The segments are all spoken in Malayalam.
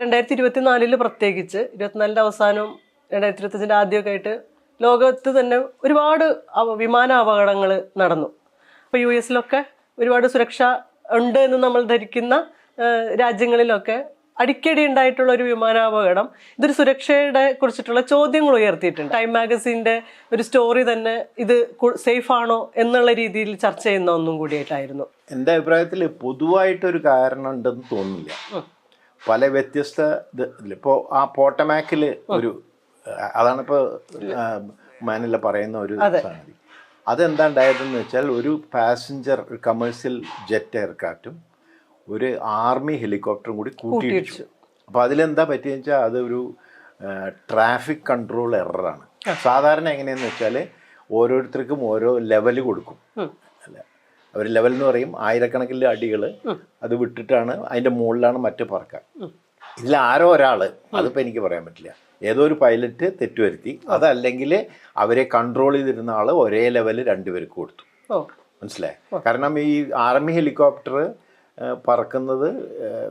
രണ്ടായിരത്തി ഇരുപത്തിനാലിൽ പ്രത്യേകിച്ച്. ഇരുപത്തിനാലിന്റെ അവസാനം രണ്ടായിരത്തി ഇരുപത്തഞ്ചിന്റെ ആദ്യമൊക്കെ ആയിട്ട് ലോകത്ത് തന്നെ ഒരുപാട് വിമാന അപകടങ്ങൾ നടന്നു. അപ്പോൾ യു എസിലൊക്കെ ഒരുപാട് സുരക്ഷ ഉണ്ട് എന്ന് നമ്മൾ ധരിക്കുന്ന രാജ്യങ്ങളിലൊക്കെ അടിക്കടി ഉണ്ടായിട്ടുള്ള ഒരു വിമാനാപകടം ഇതൊരു സുരക്ഷയുടെ കുറിച്ചിട്ടുള്ള ചോദ്യങ്ങൾ ഉയർത്തിയിട്ടുണ്ട്. ടൈം മാഗസീന്റെ ഒരു സ്റ്റോറി തന്നെ ഇത് സേഫ് ആണോ എന്നുള്ള രീതിയിൽ ചർച്ച ചെയ്യുന്ന ഒന്നും കൂടിയായിട്ടായിരുന്നു. എന്റെ അഭിപ്രായത്തിൽ പൊതുവായിട്ടൊരു കാരണം ഉണ്ടെന്ന് തോന്നുന്നില്ല പല വ്യത്യസ്ത ഇപ്പോൾ ആ പോട്ടമാക്കിൽ ഒരു അതാണ് ഇപ്പോൾ മാനില പറയുന്ന ഒരു സംഗതി. അതെന്താ ഉണ്ടായതെന്ന് വെച്ചാൽ ഒരു പാസഞ്ചർ ഒരു കമേഴ്സ്യൽ ജെറ്റ് എയർക്രാഫ്റ്റും ഒരു ആർമി ഹെലികോപ്റ്ററും കൂടി കൂട്ടിയിടിച്ചു അപ്പോൾ അതിലെന്താ പറ്റിയെന്ന് വെച്ചാൽ അതൊരു ട്രാഫിക് കൺട്രോൾ എററാണ്. സാധാരണ എങ്ങനെയെന്ന് വെച്ചാൽ ഓരോരുത്തർക്കും ഓരോ ലെവൽ കൊടുക്കും. അവർ ലെവൽ എന്ന് പറയും ആയിരക്കണക്കിന്റെ അടികൾ അത് വിട്ടിട്ടാണ് അതിന്റെ മുകളിലാണ് മറ്റു പറക്കുക ഇതിൽ ആരോ ഒരാൾ അതിപ്പോൾ എനിക്ക് പറയാൻ പറ്റില്ല. ഏതോ ഒരു പൈലറ്റ് തെറ്റുവരുത്തി. അതല്ലെങ്കിൽ അവരെ കൺട്രോൾ ചെയ്തിരുന്ന ആൾ ഒരേ ലെവലിൽ രണ്ടുപേർക്ക് കൊടുത്തു. മനസ്സിലായി? കാരണം ഈ ആർമി ഹെലികോപ്റ്റർ പറക്കുന്നത്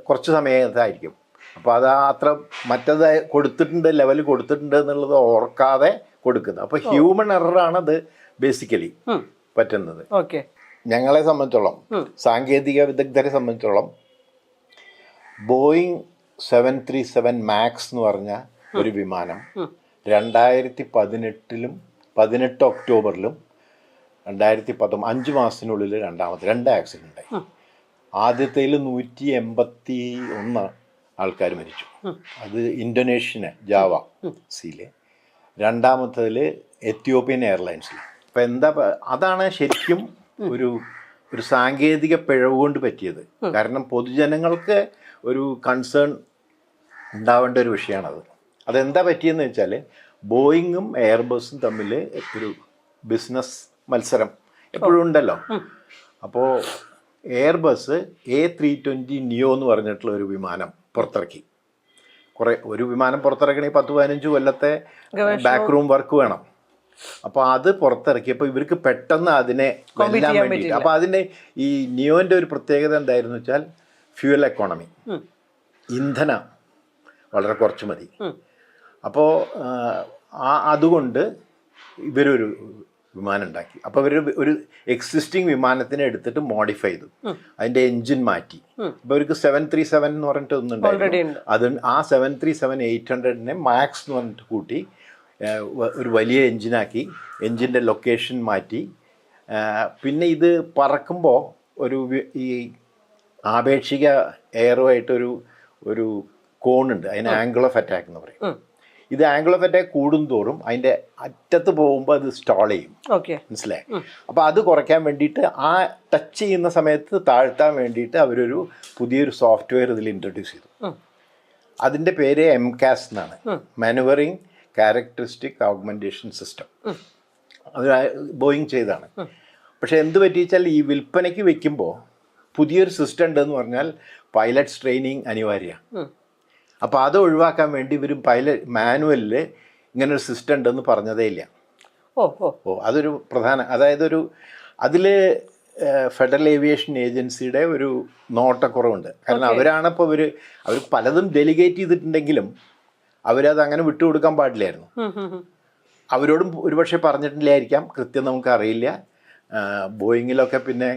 കുറച്ച് സമയത്തായിരിക്കും. അപ്പോൾ അത് അത്ര മറ്റത് കൊടുത്തിട്ടുണ്ട് ലെവൽ കൊടുത്തിട്ടുണ്ട് എന്നുള്ളത് ഓർക്കാതെ കൊടുക്കുന്നത്. അപ്പോൾ ഹ്യൂമൻ എററാണ് അത് ബേസിക്കലി പറ്റുന്നത്. ഓക്കെ. ഞങ്ങളെ സംബന്ധിച്ചോളം സാങ്കേതിക വിദഗ്ധരെ സംബന്ധിച്ചോളം Boeing seven three seven Max എന്ന് പറഞ്ഞ ഒരു വിമാനം രണ്ടായിരത്തി പതിനെട്ടിലും പതിനെട്ട് ഒക്ടോബറിലും രണ്ടായിരത്തി പത്തൊമ്പ അഞ്ച് മാസത്തിനുള്ളിൽ രണ്ടാമത്തെ രണ്ട് ആക്സിഡന്റ് ഉണ്ടായി ആദ്യത്തേൽ നൂറ്റി എൺപത്തി ഒന്ന് ആൾക്കാർ മരിച്ചു. അത് ഇന്തോനേഷ്യന് ജാവ സീൽ. രണ്ടാമത്തതിൽ എത്യോപ്യൻ എയർലൈൻസിൽ അപ്പം എന്താ അതാണ് ശരിക്കും ഒരു ഒരു സാങ്കേതിക പിഴവ് കൊണ്ട് പറ്റിയത് കാരണം പൊതുജനങ്ങൾക്ക് ഒരു കൺസേൺ ഉണ്ടാവേണ്ട ഒരു വിഷയമാണത്. അതെന്താ പറ്റിയെന്ന് വെച്ചാൽ ബോയിങ്ങും എയർബസും തമ്മിൽ ഒരു ബിസിനസ് മത്സരം എപ്പോഴും ഉണ്ടല്ലോ. അപ്പോൾ Airbus A three twenty neo എന്ന് പറഞ്ഞിട്ടുള്ള ഒരു വിമാനം പുറത്തിറക്കി. കുറേ ഒരു വിമാനം പുറത്തിറക്കണമെങ്കിൽ പത്ത് പതിനഞ്ച് കൊല്ലത്തെ ബാക്ക് റൂം വർക്ക് വേണം. അപ്പോൾ അത് പുറത്തിറക്കിയപ്പോൾ ഇവർക്ക് പെട്ടെന്ന് അതിനെ കൊല്ലാൻ വേണ്ടിയിട്ട്. അപ്പോൾ അതിന്റെ ഈ നിയോന്റെ ഒരു പ്രത്യേകത എന്തായിരുന്നു വെച്ചാൽ ഫ്യൂവൽ എക്കോണമി. ഇന്ധന വളരെ കുറച്ച് മതി. അപ്പോൾ ആ അതുകൊണ്ട് ഇവരൊരു വിമാനം ഉണ്ടാക്കി. അപ്പോൾ ഇവർ ഒരു എക്സിസ്റ്റിംഗ് വിമാനത്തിനെ എടുത്തിട്ട് മോഡിഫൈ ചെയ്തു. അതിന്റെ എൻജിൻ മാറ്റി. അപ്പോൾ ഇവർക്ക് സെവൻ ത്രീ സെവൻ എന്ന് പറഞ്ഞിട്ട് ഒന്നുണ്ടായിരുന്നു. അത് ആ സെവൻ ത്രീ സെവൻ എയ്റ്റ് ഹൺഡ്രഡിനെ മാക്സ് എന്ന് പറഞ്ഞിട്ട് കൂട്ടി. ഒരു വലിയ എൻജിനാക്കി എൻജിന്റെ ലൊക്കേഷൻ മാറ്റി. പിന്നെ ഇത് പറക്കുമ്പോൾ ഒരു ഈ ആപേക്ഷിക എയറുമായിട്ടൊരു ഒരു കോണുണ്ട്. അതിന് ആംഗിൾ ഓഫ് അറ്റാക്ക് എന്ന് പറയും. ഇത് ആംഗിൾ ഓഫ് അറ്റാക്ക് കൂടുന്തോറും അതിന്റെ അറ്റത്ത് പോകുമ്പോൾ അത് സ്റ്റോൾ ചെയ്യും. ഓക്കെ. മനസ്സിലായി? അപ്പോൾ അത് കുറയ്ക്കാൻ വേണ്ടിയിട്ട് ആ ടച്ച് ചെയ്യുന്ന സമയത്ത് താഴ്ത്താൻ വേണ്ടിയിട്ട് അവരൊരു പുതിയൊരു സോഫ്റ്റ്വെയർ ഇതിൽ ഇൻട്രൊഡ്യൂസ് ചെയ്തു. അതിന്റെ പേര് എം കാസ് എന്നാണ്. മാനുവറിങ് ക്യാരക്ടറിസ്റ്റിക് ഓഗ്മെന്റേഷൻ സിസ്റ്റം അത് ബോയിങ് ചെയ്താണ് പക്ഷേ എന്ത് പറ്റിച്ചാൽ ഈ വിൽപ്പനയ്ക്ക് വെക്കുമ്പോൾ പുതിയൊരു സിസ്റ്റം ഉണ്ടെന്ന് പറഞ്ഞാൽ പൈലറ്റ്സ് ട്രെയിനിങ് അനിവാര്യമാണ് അപ്പോൾ അത് ഒഴിവാക്കാൻ വേണ്ടി ഇവർ പൈലറ്റ് മാനുവലിൽ ഇങ്ങനെ ഒരു സിസ്റ്റം ഉണ്ടെന്ന് പറഞ്ഞതേ ഇല്ല. ഓ ഓ. ഓ അതൊരു പ്രധാന അതായത് ഒരു അതിൽ ഫെഡറൽ ഏവിയേഷൻ ഏജൻസിയുടെ ഒരു നോട്ടക്കുറവുണ്ട്. കാരണം അവരാണപ്പോൾ അവർ ഇവർ അവർ പലതും ഡെലിഗേറ്റ് ചെയ്തിട്ടുണ്ടെങ്കിലും അവരത് അങ്ങനെ വിട്ടുകൊടുക്കാൻ പാടില്ലായിരുന്നു. അവരോടും ഒരുപക്ഷെ പറഞ്ഞിട്ടില്ലായിരിക്കാം. കൃത്യം നമുക്ക് അറിയില്ല. ബോയിങ്ങിലൊക്കെ പിന്നെ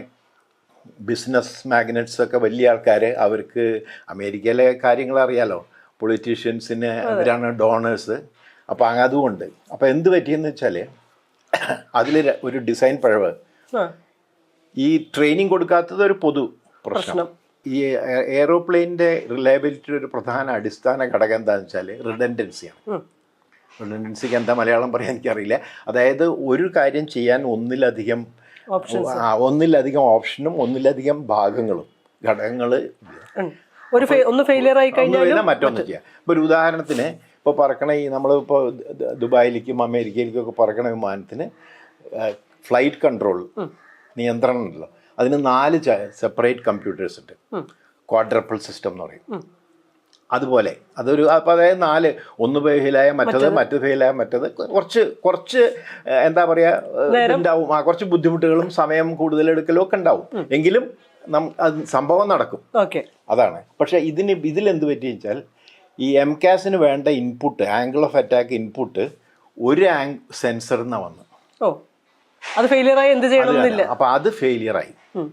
ബിസിനസ് മാഗ്നറ്റ്സ് ഒക്കെ വലിയ ആൾക്കാർ അവർക്ക് അമേരിക്കയിലെ കാര്യങ്ങൾ അറിയാലോ. പൊളിറ്റീഷ്യൻസിന് അവരാണ് ഡോണേഴ്സ് അപ്പോൾ അതുകൊണ്ട്. അപ്പോൾ എന്ത് പറ്റിയെന്ന് വെച്ചാൽ അതിൽ ഒരു ഡിസൈൻ പഴവ്. ഈ ട്രെയിനിങ് കൊടുക്കാത്തത് ഒരു പൊതു പ്രശ്നം. ഈ എയ്റോപ്ലെയിനിന്റെ റിലയബിലിറ്റിയുടെ ഒരു പ്രധാന അടിസ്ഥാന ഘടകം എന്താണെന്ന് വെച്ചാൽ റിഡൻഡൻസിയാണ്. റിഡൻഡൻസിക്ക് എന്താ മലയാളം പറയാൻ എനിക്കറിയില്ല. അതായത് ഒരു കാര്യം ചെയ്യാൻ ഒന്നിലധികം ഒന്നിലധികം ഓപ്ഷനും ഒന്നിലധികം ഭാഗങ്ങളും ഘടകങ്ങൾ ഒരു ഒന്ന് ഫെയിലിയർ ആയി കഴിഞ്ഞാൽ മറ്റൊന്ന് ചെയ്യാം. ഇപ്പോൾ ഒരു ഉദാഹരണത്തിന് ഇപ്പോൾ പറക്കണ ഈ നമ്മളിപ്പോൾ ദുബായിലേക്കും അമേരിക്കയിലേക്കും ഒക്കെ പറക്കണ വിമാനത്തിന് ഫ്ലൈറ്റ് കൺട്രോൾ നിയന്ത്രണം ഉണ്ടല്ലോ. അതിന് നാല് സെപ്പറേറ്റ് കമ്പ്യൂട്ടേഴ്സ് ഉണ്ട്. ക്വാഡ്രപ്പിൾ സിസ്റ്റം എന്ന് പറയും. അതുപോലെ അതൊരു അപ്പോൾ അതായത് നാല് ഒന്ന് ഫെയിലായ മറ്റത് മറ്റു ഫെയിലായ മറ്റത് കുറച്ച് കുറച്ച് എന്താ പറയുക ഉണ്ടാവും ആ കുറച്ച് ബുദ്ധിമുട്ടുകളും സമയം കൂടുതൽ എടുക്കലും ഒക്കെ ഉണ്ടാവും. എങ്കിലും നം സംഭവം നടക്കും. ഓക്കെ. അതാണ്. പക്ഷെ ഇതിന് ഇതിലെന്ത് പറ്റി വെച്ചാൽ ഈ എം കാസിന് വേണ്ട input angle of attack input ഒരു ആങ് സെൻസറിൽ നിന്നാണ് വന്നത് ഓ. അത് ഫെയിലിയറായി എന്ത് ചെയ്യണമെന്നില്ല. അപ്പൊ അത് ഫെയിലിയറായി ഉം.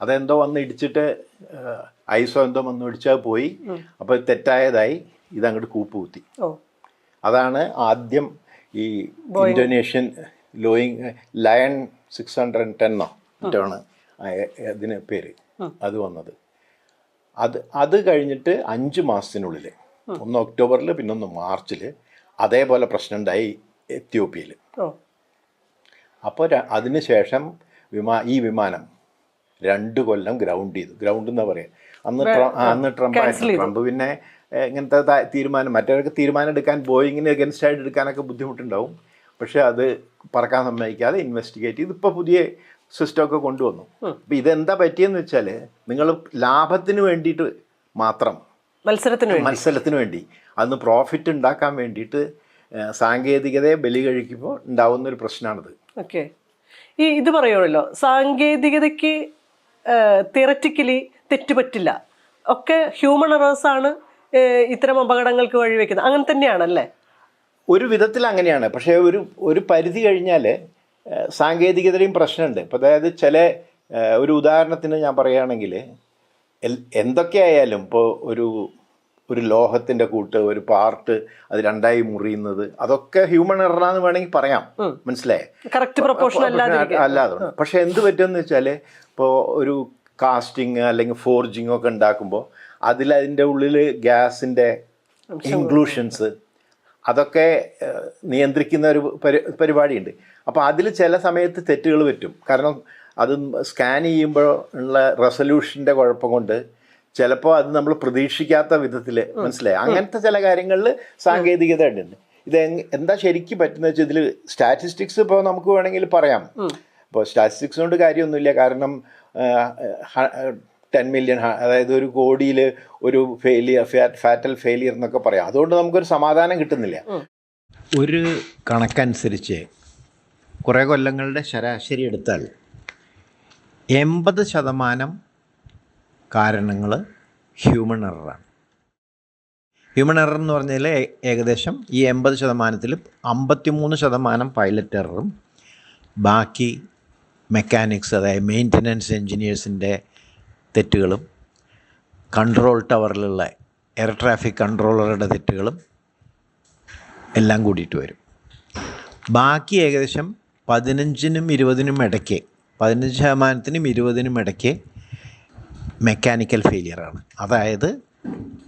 അതെന്തോ വന്ന് ഇടിച്ചിട്ട് ഐസോ എന്തോ വന്ന് ഇടിച്ചാൽ പോയി. അപ്പോൾ തെറ്റായതായി ഇതങ്ങോട്ട് കൂപ്പ് കുത്തി അതാണ് ആദ്യം ഈ ഇന്തോനേഷ്യൻ ലോയിങ് ലയൺ സിക്സ് ഹൺഡ്രഡ് ആൻഡ് ടെന്നോ മറ്റാണ് അതിന് പേര്. അത് വന്നത്. അത് അത് കഴിഞ്ഞിട്ട് അഞ്ച് മാസത്തിനുള്ളിൽ ഒന്ന് ഒക്ടോബറിൽ പിന്നൊന്ന് മാർച്ചിൽ അതേപോലെ പ്രശ്നമുണ്ടായി എത്യോപ്യയിൽ അപ്പോൾ അതിന് ശേഷം വിമാ ഈ വിമാനം രണ്ട് കൊല്ലം ഗ്രൗണ്ട് ചെയ്തു. ഗ്രൗണ്ട് എന്നാ പറയുക അന്ന് അന്ന് ട്രംപ് ട്രംപ് പിന്നെ ഇങ്ങനത്തെ തീരുമാനം മറ്റവർക്ക് തീരുമാനം എടുക്കാൻ ബോയിങ്ങിന് അഗൻസ്റ്റ് ആയിട്ട് എടുക്കാനൊക്കെ ബുദ്ധിമുട്ടുണ്ടാവും. പക്ഷേ അത് പറക്കാൻ സമ്മതിക്കാതെ ഇൻവെസ്റ്റിഗേറ്റ് ചെയ്ത് ഇപ്പോൾ പുതിയ സിസ്റ്റമൊക്കെ കൊണ്ടുവന്നു. അപ്പം ഇതെന്താ പറ്റിയെന്ന് വെച്ചാൽ നിങ്ങൾ ലാഭത്തിന് വേണ്ടിയിട്ട് മാത്രം മത്സരത്തിന് മത്സരത്തിന് വേണ്ടി. അന്ന് പ്രോഫിറ്റ് ഉണ്ടാക്കാൻ വേണ്ടിയിട്ട് സാങ്കേതികതയെ ബലി കഴിക്കുമ്പോൾ ഉണ്ടാവുന്ന ഒരു പ്രശ്നമാണിത് ഓക്കെ. ഈ ഇത് പറയുമല്ലോ സാങ്കേതികതയ്ക്ക് തിയററ്റിക്കലി തെറ്റുപറ്റില്ല. ഒക്കെ ഹ്യൂമൺ എറേഴ്സ് ആണ് ഇത്തരം അപകടങ്ങൾക്ക് വഴിവെക്കുന്നത് അങ്ങനെ തന്നെയാണല്ലേ? ഒരു വിധത്തിൽ അങ്ങനെയാണ്. പക്ഷേ ഒരു ഒരു പരിധി കഴിഞ്ഞാൽ സാങ്കേതികതയും പ്രശ്നമുണ്ട്. ഇപ്പോൾ അതായത് ചില ഒരു ഉദാഹരണത്തിന് ഞാൻ പറയുകയാണെങ്കിൽ എന്തൊക്കെ എന്തൊക്കെയായാലും ഇപ്പോൾ ഒരു ഒരു ലോഹത്തിന്റെ കൂട്ട് ഒരു പാർട്ട് അത് രണ്ടായി മുറിയുന്നത്. അതൊക്കെ ഹ്യൂമൺ എററാന്ന് വേണമെങ്കിൽ പറയാം. മനസ്സിലായേ? അല്ലാതെ പക്ഷെ എന്ത് പറ്റുമെന്ന് വെച്ചാൽ ഇപ്പോ ഒരു കാസ്റ്റിങ് അല്ലെങ്കിൽ ഫോർജിങ് ഒക്കെ ഉണ്ടാക്കുമ്പോൾ അതിൽ അതിന്റെ ഉള്ളിൽ ഗ്യാസിന്റെ ഇൻക്ലൂഷൻസ് അതൊക്കെ നിയന്ത്രിക്കുന്ന ഒരു പരി പരിപാടിയുണ്ട്. അപ്പോൾ അതിൽ ചില സമയത്ത് തെറ്റുകൾ പറ്റും. കാരണം അത് സ്കാൻ ചെയ്യുമ്പോൾ ഉള്ള റെസൊല്യൂഷന്റെ കുഴപ്പം കൊണ്ട് ചിലപ്പോൾ അത് നമ്മൾ പ്രതീക്ഷിക്കാത്ത വിധത്തിൽ മനസ്സിലായി. അങ്ങനത്തെ ചില കാര്യങ്ങളിൽ സാങ്കേതികത ഉണ്ട്. ഇത് എന്താ ശരിക്കും പറ്റുന്ന വെച്ചാൽ ഇതിൽ സ്റ്റാറ്റിസ്റ്റിക്സ് ഇപ്പോൾ നമുക്ക് വേണമെങ്കിൽ പറയാം. ഇപ്പോൾ സ്റ്റാറ്റിസ്റ്റിക്സ് കൊണ്ട് കാര്യമൊന്നുമില്ല. കാരണം ടെൻ മില്യൺ അതായത് ഒരു കോടിയിൽ ഒരു ഫെയിലിയർ ഫാറ്റൽ ഫെയിലിയർ എന്നൊക്കെ പറയാം. അതുകൊണ്ട് നമുക്കൊരു സമാധാനം കിട്ടുന്നില്ല. ഒരു കണക്കനുസരിച്ച് കുറേ കൊല്ലങ്ങളുടെ ശരാശരി എടുത്താൽ എൺപത് ശതമാനം കാരണങ്ങൾ ഹ്യൂമൺ എററാണ് ഹ്യൂമൺ എറർ എന്ന് പറഞ്ഞാൽ ഏകദേശം ഈ എൺപത് ശതമാനത്തിൽ അമ്പത്തിമൂന്ന് ശതമാനം പൈലറ്റ് എററും ബാക്കി മെക്കാനിക്സ് അതായത് മെയിന്റനൻസ് എൻജിനീയേഴ്സിന്റെ തെറ്റുകളും കൺട്രോൾ ടവറിലുള്ള എയർ ട്രാഫിക് കൺട്രോളറുടെ തെറ്റുകളും എല്ലാം കൂടിയിട്ട് വരും. ബാക്കി ഏകദേശം പതിനഞ്ചിനും ഇരുപതിനും ഇടയ്ക്ക് പതിനഞ്ച് ശതമാനത്തിനും ഇരുപതിനും ഇടയ്ക്ക് മെക്കാനിക്കൽ ഫെയിലിയറാണ് അതായത്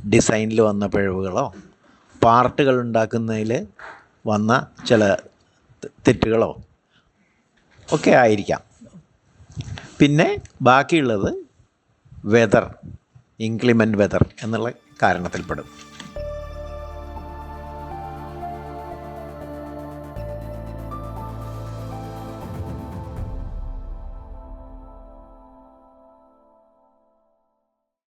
ഡിസൈനിൽ വന്ന പിഴവുകളോ പാർട്ടുകൾ ഉണ്ടാക്കുന്നതിൽ വന്ന ചില തെറ്റുകളോ ഒക്കെ ആയിരിക്കാം. പിന്നെ ബാക്കിയുള്ളത് വെതർ ഇൻക്ലിമെന്റ് വെതർ എന്നുള്ള കാരണത്തിൽപ്പെടും.